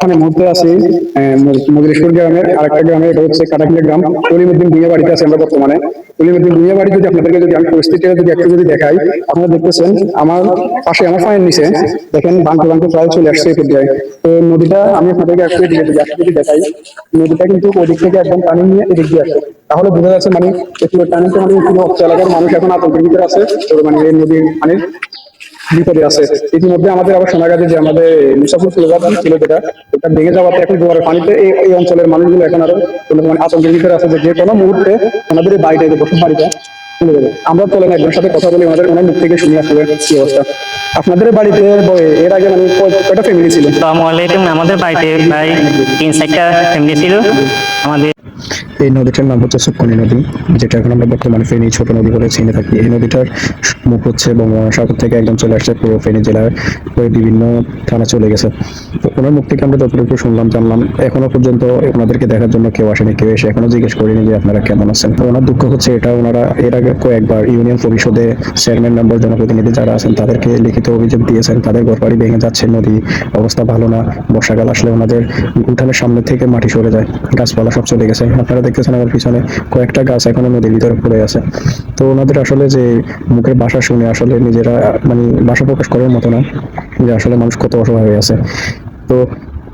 এখানে মুহূর্তে আছি মজুরেশ্বর গ্রামের আরেকটা গ্রামে, এটা হচ্ছে কাটাকিলা গ্রাম। কলিমুদ্দিন ভুঁইয়া বাড়িতে আছে আমরা বর্তমানে। কলিমুদ্দিন ভুঁইয়া বাড়ি যদি আপনাদেরকে যদি আমি পরিস্থিতিটা যদি একটু যদি দেখাই, আপনারা দেখতেছেন আমার পাশে, আমার পায়ের নিচে দেখেন বাঙ্কে বাঙ্কে প্রায় চলে আসছে এই পর্যায়ে। তো নদীটা আমি আপনাদেরকে একটু এদিকে যদি একটু যদি দেখাই, নদীটা কিন্তু ওদিক থেকে একদম পানি নিয়ে এদিক দিয়ে আসে তাহলে বোঝা যাচ্ছে মানে টানিতে মানে এলাকার মানুষ এখন আতঙ্কের ভিতরে আছে। মানে এই নদীর পানির বিপদে আছে। ইতিমধ্যে আমাদের আবার শোনা গেছে যে আমাদের মুসাফুর ফ্লেভার ছিল যেটা, ওটা ভেঙে যাওয়াতে এখন জোয়ারের পানিতে এই অঞ্চলের মানুষগুলো এখন আরও মানে আতঙ্কের ভিতরে আছে যে কোনো মুহূর্তে আমাদের এই বাড়িটা এই বসত বাড়িটা আমরা চলেন একজনের সাথে কথা বলি আমাদের ওনার মুখ থেকে শুনে আসলে কি অবস্থা। আপনাদের বাড়িতে ব- এর আগে মানে কয়টা ফ্যামিলি ছিল? আসসালামু আলাইকুম, আমাদের বাড়িতে প্রায় তিন চারটা ফ্যামিলি ছিল। আমাদের এই নদীটার নাম হচ্ছে সুক্কনি নদী, যেটা এখন আমরা বর্তমানে ফেনী ছোট নদী বলে চিনে থাকি। এই নদীটার মুখ হচ্ছে বঙ্গোপসাগর থেকে একদম চলে আসছে পুরো ফেনী জেলার হয়ে বিভিন্ন থানা চলে গেছে। তো ওনার মুখ থেকে আমরা যতটুকু শুনলাম, জানলাম, এখনও পর্যন্ত ওনাদেরকে দেখার জন্য কেউ আসেনি, কেউ এসে এখনও জিজ্ঞেস করেনি যে আপনারা কেমন আছেন। তো ওনার দুঃখ হচ্ছে এটা, ওনারা এর আগে কয়েকবার ইউনিয়ন পরিষদে চেয়ারম্যান মেম্বার জনপ্রতিনিধি যারা আছেন, তাদেরকে লিখিত অভিযোগ দিয়েছেন, তাদের ঘরবাড়ি ভেঙে যাচ্ছে, নদী অবস্থা ভালো না, বর্ষাকাল আসলে ওনাদের উঠানের সামনে থেকে মাটি সরে যায়, গাছপালা সব চলে গেছে। আপনারা দেখতেছেন আমার পিছনে কয়েকটা গাছ এখনও নদীর ভিতরে পড়ে আছে। তো ওনাদের আসলে যে মুখের ভাষা শুনে আসলে নিজেরা মানে ভাষা প্রকাশ করার মতো না, যে আসলে মানুষ কত অসহায় হয়ে আছে। তো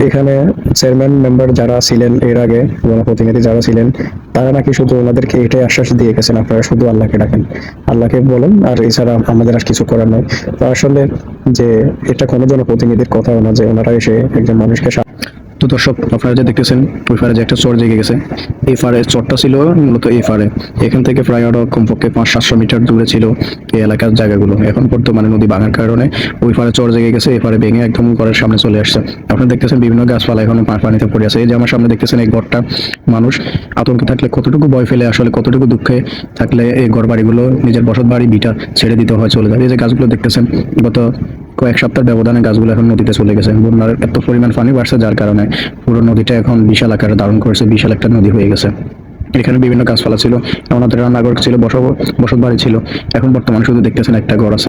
এখানে চেয়ারম্যান মেম্বার যারা ছিলেন এর আগে, জনপ্রতিনিধি যারা ছিলেন, তারা নাকি শুধু ওনাদেরকে এটাই আশ্বাস দিয়ে গেছেন, আপনারা শুধু আল্লাহকে ডাকেন। আল্লাহকে বলেন, আর এছাড়া আমাদের আর কিছু করার নাই। তো আসলে যে এটা কোনো জনপ্রতিনিধির কথাও না, যে ওনারা এসে একজন মানুষকে তো দর্শক, আপনারা যে দেখতেছেন, ওই ফারে যে একটা চর জেগে গেছে। এই ফারে চরটা ছিল মূলত এই ফারে। এখান থেকে প্রায় আরও কমপক্ষে পাঁচ, সাতশো মিটার দূরে ছিল এই এলাকার জায়গাগুলো। এখন বর্তমানে নদী ভাঙার কারণে ওই ফারে চর জেগে গেছে, এই ফারে ভেঙে একদম ঘরের সামনে চলে আসছে। আপনারা দেখতেছেন বিভিন্ন গাছপালা এখন পানিতে পড়ে আছে। এই যে আমার সামনে দেখতেছেন এই ঘরটা, মানুষ আতঙ্কে থাকলে কতটুকু ভয় ফেলে আসলে কতটুকু দুঃখে থাকলে এই ঘর বাড়িগুলো নিজের বসত বাড়ি ভিটা ছেড়ে দিতে হয়, চলে যায়। এই যে গাছগুলো দেখতেছেন, গত কয়েক সপ্তাহের ব্যবধানে গাছগুলো এখন নদীতে চলে গেছে। বন্যার এত পরিমাণ পানি বাড়ছে যার কারণে পুরো নদীটা এখন বিশাল আকার ধারণ করেছে, বিশাল একটা নদী হয়ে গেছে। এখানে বিভিন্ন গাছপালা ছিল, আমাদের রান্নাঘর ছিল বসব বসত বাড়ি ছিল, এখন বর্তমানে শুধু দেখতেছেন একটা ঘর আছে।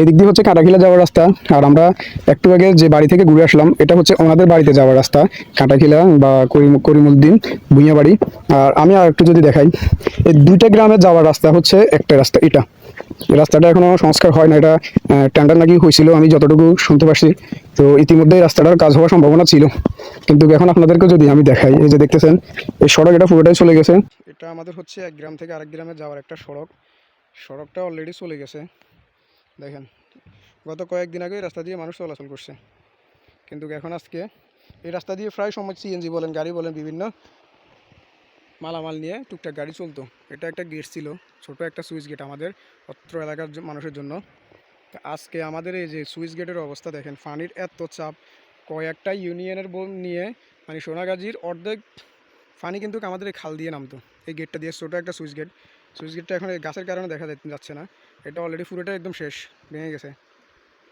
এদিক দিয়ে হচ্ছে কাঁটাখিলা যাওয়ার রাস্তা। আর আমরা একটু আগে যে বাড়ি থেকে ঘুরে আসলাম, এটা হচ্ছে ওনাদের বাড়িতে যাওয়ার রাস্তা, কাঁটাখিলা বা করিম করিমুদ্দিন ভুঁইয়া বাড়ি। আর আমি আর একটু যদি দেখাই, এই দুইটা গ্রামে যাওয়ার রাস্তা হচ্ছে একটা রাস্তা, এটা। রাস্তাটা এখনও সংস্কার হয় না, এটা টেন্ডার নাকি হয়েছিল, আমি যতটুকু শুনতে পারছি। তো ইতিমধ্যে রাস্তাটার কাজ হওয়ার সম্ভাবনা ছিল। কিন্তু এখন আপনাদেরকে যদি আমি দেখাই, এই যে দেখতেছেন, এই সড়ক এটা পুরোটাই চলে গেছে। এটা আমাদের হচ্ছে এক গ্রাম থেকে আরেক গ্রামে যাওয়ার একটা সড়ক। সড়কটা অলরেডি চলে গেছে। দেখেন, গত কয়েকদিন আগে রাস্তা দিয়ে মানুষ চলাচল করছে। কিন্তু এখন আজকে এই রাস্তা দিয়ে প্রায় সময় সিএনজি বলেন, গাড়ি বলেন, বিভিন্ন মালামাল নিয়ে টুকটাক গাড়ি চলতো। এটা একটা গেট ছিল, ছোট একটা সুইচ গেট আমাদের, অত্র এলাকার মানুষের জন্য। আজকে আমাদের এই যে সুইচ গেটের অবস্থা দেখেন, পানির এত চাপ, কয়েকটা ইউনিয়নের বোন নিয়ে মানে সোনাগাজীর অর্ধেক পানি কিন্তু আমাদের খাল দিয়ে নামতো। এই গেটটা দিয়ে ছোটো একটা সুইচ গেট সুইচ গেটটা এখন গাছের কারণে দেখা যাচ্ছে- না। এটা অলরেডি পুরোটা একদম শেষ, ভেঙে গেছে।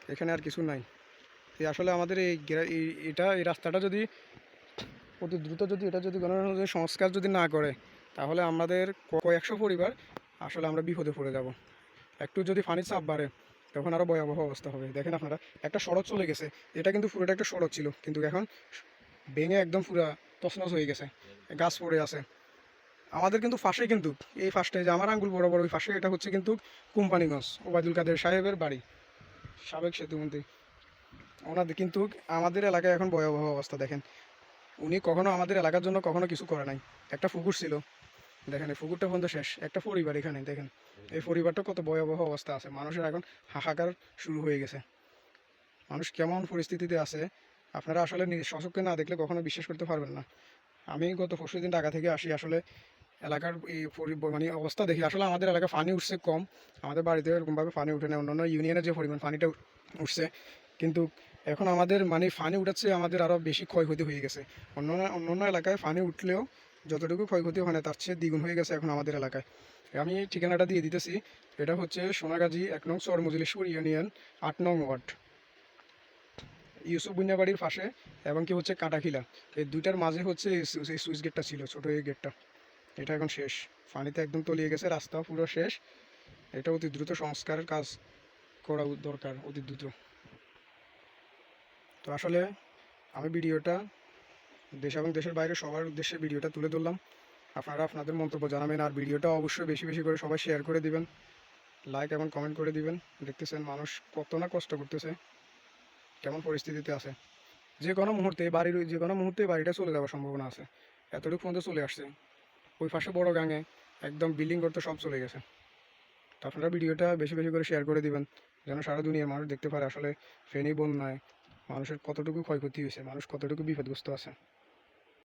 এখানে আর কিছু নাই। এই আসলে আমাদের এই এটা এই রাস্তাটা যদি অতি দ্রুত যদি এটা যদি কোনো সংস্কার যদি না করে, তাহলে আমাদের কয়েকশো পরিবার আসলে আমরা বিপদে পড়ে যাব। একটু যদি পানির চাপ বাড়ে, তখন আরও ভয়াবহ অবস্থা হবে। দেখেন আপনারা, একটা সড়ক চলে গেছে। এটা কিন্তু পুরোটা একটা সড়ক ছিল, কিন্তু এখন ভেঙে একদম পুরা তছনছ হয়ে গেছে। গাছ পড়ে আছে। আমাদের কিন্তু ফাঁসে কিন্তু, এই ফাঁসটায় যে আমার আঙ্গুল বড় ওই ফাঁসে, এটা হচ্ছে কিন্তু কোম্পানিগঞ্জ, ওবায়দুল কাদের সাহেবের বাড়ি, সাবেক সেতুমন্ত্রী। ওনাদের কিন্তু আমাদের এলাকায় এখন ভয়াবহ অবস্থা, দেখেন। উনি কখনো আমাদের এলাকার জন্য কখনো কিছু করে নাই। একটা পুকুর ছিল, দেখেন, এই পুকুরটা পর্যন্ত শেষ। একটা পরিবার এখানে, দেখেন। এই পরিবারটা কত ভয়াবহ অবস্থা আছে। মানুষের এখন হাহাকার শুরু হয়ে গেছে। মানুষ কেমন পরিস্থিতিতে আছে, আপনারা আসলে সচক্ষে না দেখলে কখনো বিশ্বাস করতে পারবেন না। আমি গত পরশু দিন ঢাকা থেকে আসি, আসলে এলাকার মানে অবস্থা দেখি। আসলে আমাদের এলাকায় পানি উঠছে কম। আমাদের বাড়িতে এরকমভাবে পানি উঠে না অন্যান্য ইউনিয়নের যে পরিমাণ পানিটা উঠছে। কিন্তু এখন আমাদের মানে পানি উঠাচ্ছে আমাদের আরও বেশি ক্ষয়ক্ষতি হয়ে গেছে। অন্য অন্য এলাকায় পানি উঠলেও যতটুকু ক্ষয়ক্ষতি হয় না, তার চেয়ে দ্বিগুণ হয়ে গেছে এখন আমাদের এলাকায়। আমি ঠিকানাটা দিয়ে দিতেছি। এটা হচ্ছে সোনাগাজী এক নং চর মজলিশপুর ইউনিয়ন আট নং ওয়ার্ড। ইউসুফ বুনিয়াবাড়ির পাশে এবং কি হচ্ছে কাটাখিলা। এই দুইটার মাঝে হচ্ছে এই সুইচ গেটটা ছিল, ছোটো এই গেটটা। এটা এখন শেষ। পানিতে একদম তলিয়ে গেছে রাস্তা পুরো শেষ। এটা অতি দ্রুত সংস্কারের কাজ করা দরকার, অতি দ্রুত। তো আসলে আমি ভিডিওটা দেশ এবং দেশের বাইরে সবার উদ্দেশ্যে ভিডিওটা তুলে ধরলাম। আপনারা আপনাদের মন্তব্য জানাবেন আর ভিডিওটা অবশ্যই বেশি বেশি করে সবাই শেয়ার করে দিবেন। লাইক এবং কমেন্ট করে দিবেন। দেখতেছেন মানুষ কত না কষ্ট করতেছে, কেমন পরিস্থিতিতে আছে। যে কোনো মুহূর্তে বাড়ির যে কোনো মুহূর্তে বাড়িটা চলে যাওয়ার সম্ভাবনা আছে। এতটুকু পর্যন্ত চলে আসছে। ওই পাশে বড় গাঙে একদম বিল্ডিং করতে সব চলে গেছে। তো আপনারা ভিডিওটা বেশি বেশি করে শেয়ার করে দিবেন, যেন সারা দুনিয়ার মানুষ দেখতে পারে আসলে ফেনী বন্যায় মানুষের কতটুকু ক্ষয়ক্ষতি হয়েছে, মানুষ কতটুকু বিপদগ্রস্ত আছে।